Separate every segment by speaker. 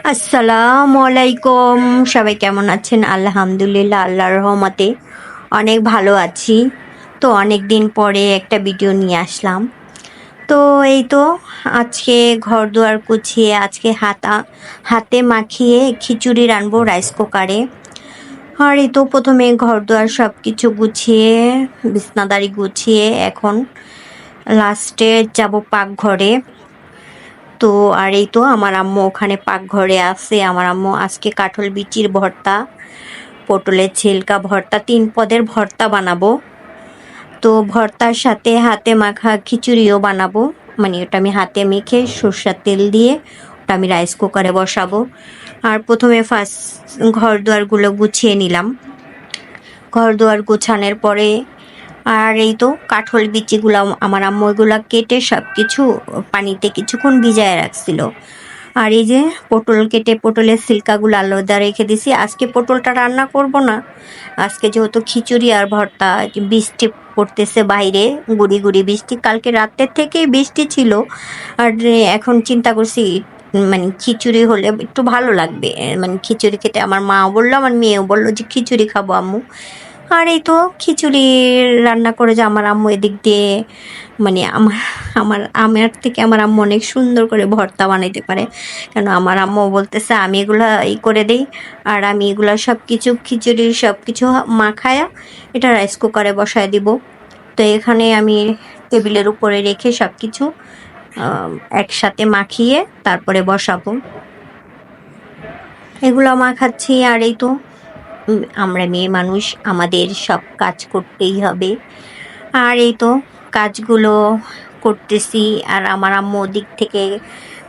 Speaker 1: আসসালামু আলাইকুম। সবাই কেমন আছেন? আলহামদুলিল্লাহ, আল্লাহর রহমতে অনেক ভালো আছি। তো অনেক দিন পরে একটা ভিডিও নিয়ে আসলাম। তো এই তো আজকে ঘর দুয়ার গুছিয়ে আজকে হাতা, হাতে মাখিয়ে খিচুড়ি রানবো রাইস কুকারে। আর এই তো প্রথমে ঘর দুয়ার সব কিছু গুছিয়ে, বিছনাদারি গুছিয়ে এখন লাস্টে যাব পাকঘরে। তো, আর এই তো আমার আম্মু ওখানে পাকঘরে আছে। আমার আম্মু আজকে কাঠল বিচির ভর্তা, পটলের ছিলকা ভর্তা, তিন পদের ভর্তা বানাবো। তো ভর্তার সাথে হাতে মাখা খিচুড়িও বানাবো। মানে ওটা আমি হাতে মেখে সর্ষার তেল দিয়ে ওটা আমি রাইস কুকারে বসাবো। আর প্রথমে ফার্স্ট ঘর দুয়ারগুলো গুছিয়ে নিলাম। ঘর দুয়ার গুছানোর পরে আর এই তো কাঠল বিচিগুলো আমার আম্মু এগুলো কেটে সব কিছু পানিতে কিছুক্ষণ ভিজায় রাখছিল। আর এই যে পটল কেটে পটলের সিল্কাগুলো আলাদা রেখে দিছি। আজকে পটলটা রান্না করব না। আজকে যেহেতু খিচুড়ি আর ভর্তা, বৃষ্টি পড়তেছে বাইরে, গুড়ি গুড়ি বৃষ্টি। কালকে রাতের থেকেই বৃষ্টি ছিল। আর এখন চিন্তা করছি মানে খিচুড়ি হলে একটু ভালো লাগবে। মানে খিচুড়ি খেতে আমার মা বলল, আমার মেয়েও বলল যে খিচুড়ি খাব আম্মু। আর এই তো খিচুড়ি রান্না করে যে আমার আম্মু এদিক দিয়ে। মানে আমার আমার আমার থেকে আমার আম্মু অনেক সুন্দর করে ভর্তা বানাইতে পারে। কেন আমার আম্মু বলতেছে, আমি এগুলো ই করে দিই, আর আমি এগুলো সব কিছু খিচুড়ি সব কিছু মাখায়া এটা রাইস কুকারে বসায় দিব। তো এখানে আমি টেবিলের উপরে রেখে সব কিছু একসাথে মাখিয়ে তারপরে বসাবো। এগুলো মাখাচ্ছি আর এই তো। আমরা মেয়ে মানুষ, আমাদের সব কাজ করতেই হবে। আর এই তো কাজগুলো করতেছি, আর আমার আম্মু দিক থেকে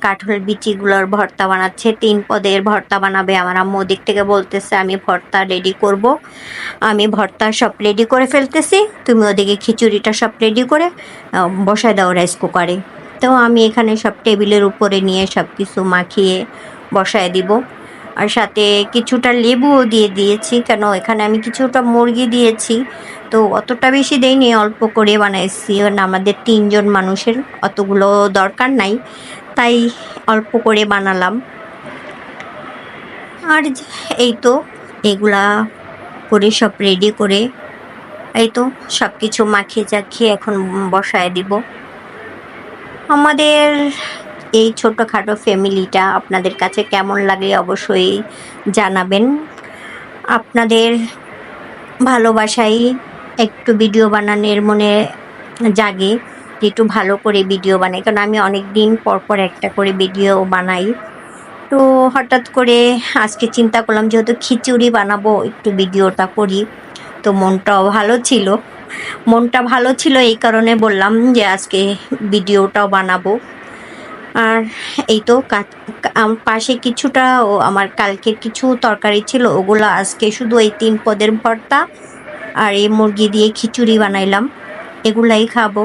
Speaker 1: কাঠল বিচিগুলোর ভর্তা বানাচ্ছে, তিন পদের ভর্তা বানাবে। আমার আম্মু দিক থেকে বলতেছে, আমি ভর্তা রেডি করব। আমি ভর্তা সব রেডি করে ফেলতেছি। তুমি ওদিকে খিচুড়িটা সব রেডি করে বসায় দাও রাইস কুকারে তো আমি এখানে সব টেবিলের উপরে নিয়ে সব কিছু মাখিয়ে বসায় দিব। আর সাথে কিছুটা লেবুও দিয়ে দিয়েছি। কেন, এখানে আমি কিছুটা মুরগি দিয়েছি। তো অতটা বেশি দেয়নি অল্প করে বানাইছি। আমাদের তিনজন মানুষের অতগুলো দরকার নাই, তাই অল্প করে বানালাম। আর এই তো, এগুলা করে সব রেডি করে, এই তো সব কিছু মাখিয়ে চাখিয়ে এখন বসায় দিব। আমাদের এই ছোটোখাটো ফ্যামিলিটা আপনাদের কাছে কেমন লাগে অবশ্যই জানাবেন। আপনাদের ভালোবাসাই একটু ভিডিও বানানোর মনে জাগে একটু ভালো করে ভিডিও বানাই, কারণ আমি অনেক দিন পর পর একটা করে ভিডিও বানাই। তো হঠাৎ করে আজকে চিন্তা করলাম যেহেতু খিচুড়ি বানাবো, একটু ভিডিওটা করি, তো মনটাও ভালো ছিল। মনটা ভালো ছিল এই কারণে বললাম যে আজকে ভিডিওটাও বানাবো। আর এই তো পাশে কিছুটা ও আমার কালকের কিছু তরকারি ছিল, ওগুলো আজকে শুধু এই তিন পদের ভর্তা আর এই মুরগি দিয়ে খিচুড়ি বানাইলাম, এগুলাই খাব।